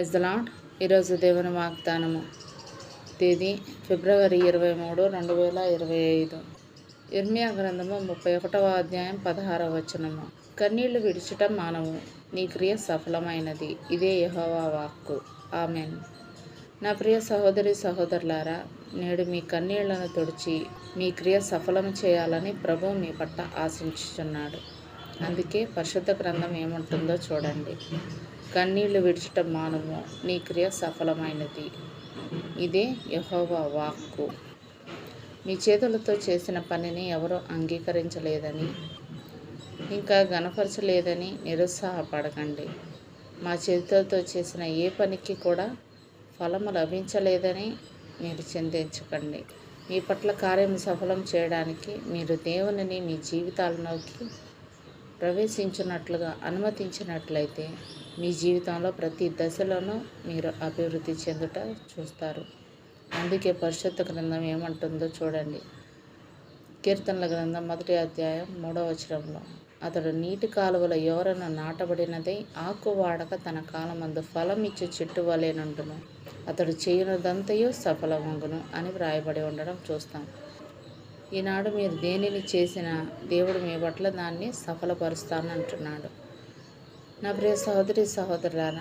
Praise the Lord ఈరోజు దేవుని వాగ్దానము. తేదీ ఫిబ్రవరి ఇరవై మూడు రెండు వేల ఇరవై ఐదు. ఇర్మియా గ్రంథము ముప్పై ఒకటవ అధ్యాయం పదహారవ వచనము. కన్నీళ్ళు విడిచటం మానవు నీ క్రియ సఫలమైనది. ఇదే యహోవా వాక్కు. ఆమెన్. నా ప్రియ సహోదరి సహోదరులారా నేడు మీ కన్నీళ్ళను తుడిచి మీ క్రియ సఫలం చేయాలని ప్రభు మీ పట్ల ఆశించుచున్నాడు. అందుకే పరిశుద్ధ గ్రంథం ఏముంటుందో చూడండి. కన్నీళ్ళు విడిచటం మానము నీ క్రియ సఫలమైనది. ఇదే యహోవా వాక్కు. మీ చేతులతో చేసిన పనిని ఎవరూ అంగీకరించలేదని ఇంకా గనపరచలేదని నిరుత్సాహపడకండి. మా చేతులతో చేసిన ఏ పనికి కూడా ఫలము లభించలేదని మీరు చింతించకండి. మీ పట్ల కార్యం సఫలం చేయడానికి మీరు దేవునిని మీ జీవితాలలోకి ప్రవేశించినట్లుగా అనుమతించినట్లయితే మీ జీవితంలో ప్రతి దశలోనూ మీరు అభివృద్ధి చెందుట చూస్తారు. అందుకే పరిశుద్ధ గ్రంథం ఏమంటుందో చూడండి. కీర్తనల గ్రంథం మొదటి అధ్యాయం మూడవ వచనంలో అతడు నీటి కాలువల ఎవరను నాటబడినదై ఆకు వాడక తన కాలమందు ఫలం ఇచ్చే చెట్టు వలెనుండును అతడు చేయనుదంతయు సఫలమగును అని వ్రాయబడి ఉండడం చూస్తాం. ఈనాడు మీరు దేనిని చేసినా దేవుడు మీ పట్ల దాన్ని సఫలపరుస్తానంటున్నాడు నా ప్రియ సహోదరి సహోదరులారా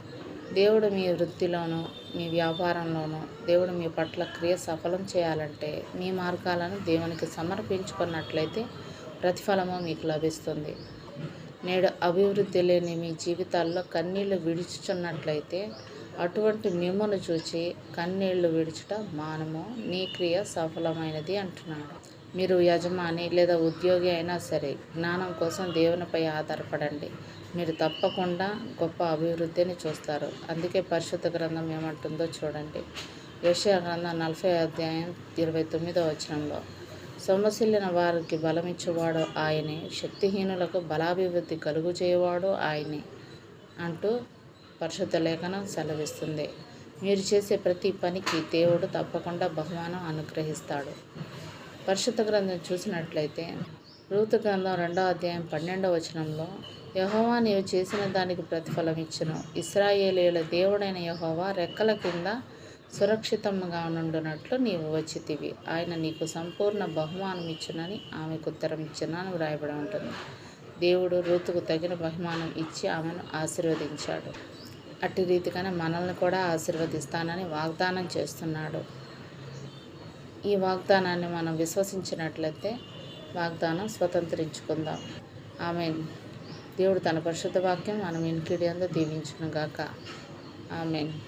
దేవుడు మీ వృత్తిలోనూ మీ వ్యాపారంలోనూ దేవుడు మీ పట్ల క్రియ సఫలం చేయాలంటే మీ మార్గాలను దేవునికి సమర్పించుకున్నట్లయితే ప్రతిఫలము మీకు లభిస్తుంది. నేడు అభివృద్ధి లేని మీ జీవితాల్లో కన్నీళ్ళు విడుచుచున్నట్లయితే అటువంటి మిమ్మను చూచి కన్నీళ్ళు విడుచుట మానము నీ క్రియ సఫలమైనది అంటున్నాడు. మీరు యజమాని లేదా ఉద్యోగి అయినా సరే జ్ఞానం కోసం దేవునిపై ఆధారపడండి. మీరు తప్పకుండా గొప్ప అభివృద్ధిని చూస్తారు. అందుకే పరిశుద్ధ గ్రంథం ఏమంటుందో చూడండి. యశా గ్రంథం నలభై అధ్యాయం ఇరవై తొమ్మిదో వచనంలో సొమ్మసిల్లిన వారికి బలమిచ్చేవాడు ఆయనే శక్తిహీనులకు బలాభివృద్ధి కలుగు చేయవాడు ఆయనే అంటూ పరిశుద్ధ లేఖనం సెలవిస్తుంది. మీరు చేసే ప్రతి పనికి దేవుడు తప్పకుండా బహుమానం అనుగ్రహిస్తాడు. పరిశుద్ధ గ్రంథం చూసినట్లయితే రూతు గ్రంథం రెండో అధ్యాయం పన్నెండవ వచనంలో యహోవా నీవు చేసిన దానికి ప్రతిఫలం ఇచ్చును. ఇస్రాయేలీల దేవుడైన యహోవా రెక్కల కింద సురక్షితంగా నుండునట్లు నీవు వచ్చితివి. ఆయన నీకు సంపూర్ణ బహుమానం ఇచ్చునని ఆమెకు ఉత్తరం ఇచ్చునని వ్రాయబడి ఉంటుంది. దేవుడు రూతుకు తగిన బహుమానం ఇచ్చి ఆమెను ఆశీర్వదించాడు. అట్టి రీతిగానే మనల్ని కూడా ఆశీర్వదిస్తానని వాగ్దానం చేస్తున్నాడు. ఈ వాగ్దానాన్ని మనం విశ్వసించినట్లయితే వాగ్దానం స్వతంత్రించుకుందాం. ఆమె దేవుడు తన పరిశుద్ధ వాక్యం మనం ఇంకిడి అందు గాక ఆమెన్.